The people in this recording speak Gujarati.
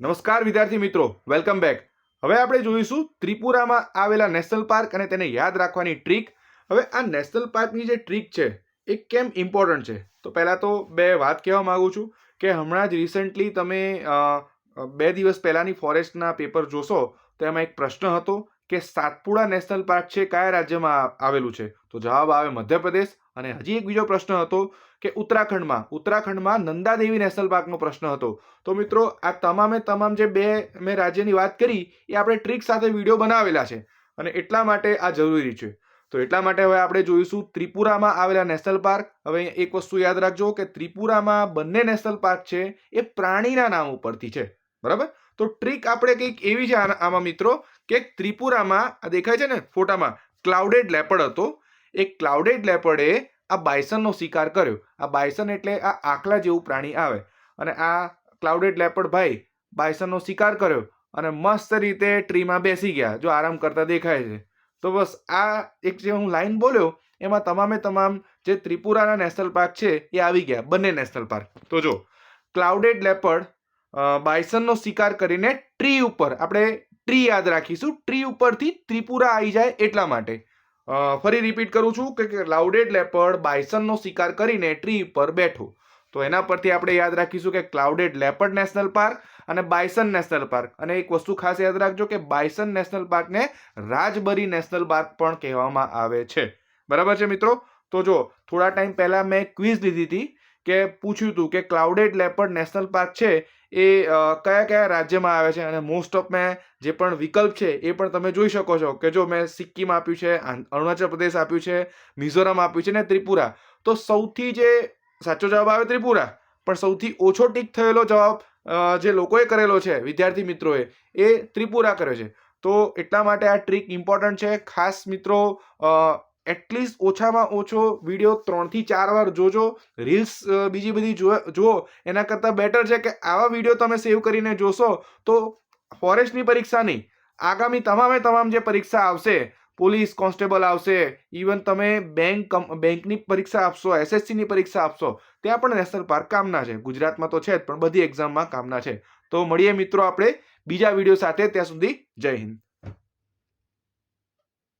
નમસ્કાર વિદ્યાર્થી મિત્રો વેલકમ બેક હવે આપણે જોઈશું ત્રિપુરામાં આવેલા નેશનલ પાર્ક અને તેને યાદ રાખવાની ટ્રીક હવે આ નેશનલ પાર્કની જે ટ્રીક છે, એ કેમ ઇમ્પોર્ટન્ટ છે? તો પહેલાં તો બે વાત કહેવા માગું છું કે હમણાં જ રિસન્ટલી તમે બે દિવસ પહેલાંની ફોરેસ્ટના પેપર જોશો તો એમાં એક પ્રશ્ન હતો કે સાતપુડા નેશનલ પાર્ક છે, કયા રાજ્યમાં આવેલું છે? તો જવાબ આવે મધ્યપ્રદેશ. અને હજી એક બીજો પ્રશ્ન હતો કે ઉત્તરાખંડમાં ઉત્તરાખંડમાં નંદાદેવી નેશનલ પાર્કનો પ્રશ્ન હતો. તો મિત્રો, આ તમામે તમામ જે બે મેં રાજ્યની વાત કરી, એ આપણે ટ્રીક સાથે વીડિયો બનાવેલા છે. અને એટલા માટે આ જરૂરી છે. તો એટલા માટે હવે આપણે જોઈશું ત્રિપુરામાં આવેલા નેશનલ પાર્ક. હવે એક વસ્તુ યાદ રાખજો કે ત્રિપુરામાં બંને નેશનલ પાર્ક છે, એ પ્રાણીના નામ ઉપરથી છે. બરાબર? તો ટ્રીક આપણે કંઈક એવી છે આમાં મિત્રો કે ત્રિપુરામાં, આ દેખાય છે ને ફોટામાં ક્લાઉડેડ લેપડ હતો. એ ક્લાઉડેડ લેપડે આ બાયસનનો શિકાર કર્યો. આ બાયસન એટલે આ આખલા જેવું પ્રાણી આવે. અને આ ક્લાઉડેડ લેપડ ભાઈ બાયસનનો શિકાર કર્યો અને મસ્ત રીતે ટ્રીમાં બેસી ગયા, જો આરામ કરતા દેખાય છે. તો બસ આ એક જે હું લાઈન બોલ્યો, એમાં તમામે તમામ જે ત્રિપુરાના નેશનલ પાર્ક છે એ આવી ગયા, બંને નેશનલ પાર્ક. તો જો ક્લાઉડેડ લેપડ બાયસનનો શિકાર કરીને ટ્રી ઉપર, આપણે ટ્રી યાદ રાખીશું. ટ્રી ઉપરથી ત્રિપુરા આવી જાય એટલા માટે. ફરી રિપીટ કરું છું કે ક્લાઉડેડ લેપર્ડ બાયસનનો શિકાર કરીને ટ્રી ઉપર બેઠું. તો એના પરથી આપણે યાદ રાખીશું કે ક્લાઉડેડ લેપર્ડ નેશનલ પાર્ક અને બાયસન નેશનલ પાર્ક. અને એક વસ્તુ ખાસ યાદ રાખજો કે બાયસન નેશનલ પાર્કને રાજબરી નેશનલ પાર્ક પણ કહેવામાં આવે છે. બરાબર છે મિત્રો? તો જો, થોડા ટાઈમ પહેલાં મેં ક્વિઝ લીધી હતી. કે પૂછ્યું હતું કે ક્લાઉડેડ લેપર્ડ નેશનલ પાર્ક છે, એ કયા કયા રાજ્યમાં આવે છે? અને મોસ્ટ ઓફ મેં જે પણ વિકલ્પ છે, એ પણ તમે જોઈ શકો છો કે જો મેં સિક્કિમ આપ્યું છે અરુણાચલ પ્રદેશ આપ્યું છે, મિઝોરમ આપ્યું છે ને ત્રિપુરા, તો સૌથી જે સાચો જવાબ આવે ત્રિપુરા, પણ સૌથી ઓછો ટીક થયેલો જવાબ જે લોકોએ કરેલો છે, વિદ્યાર્થી મિત્રોએ, એ ત્રિપુરા કર્યો છે. તો એટલા માટે આ ટ્રીક ઇમ્પોર્ટન્ટ છે. ખાસ મિત્રો એટલીસ્ટ ઓછામાં ઓછો વીડિયો ત્રણથી ચાર વાર જોજો. રીલ્સ બીજી બધી જુઓ એના કરતાં બેટર છે કે આવા વીડિયો તમે સેવ કરીને જોશો તો ફોરેસ્ટની પરીક્ષા નહીં, આગામી તમામે તમામ જે પરીક્ષા આવશે, પોલીસ, કોન્સ્ટેબલ આવશે ઇવન તમે બેંક બેંકની પરીક્ષા આપશો, એસએસસીની પરીક્ષા આપશો, ત્યાં પણ નેશનલ પાર્ક કામના છે. ગુજરાતમાં તો છે જ, પણ બધી એક્ઝામમાં કામના છે. તો મળીએ મિત્રો આપણે બીજા વીડિયો સાથે, ત્યાં સુધી જય હિન્દ.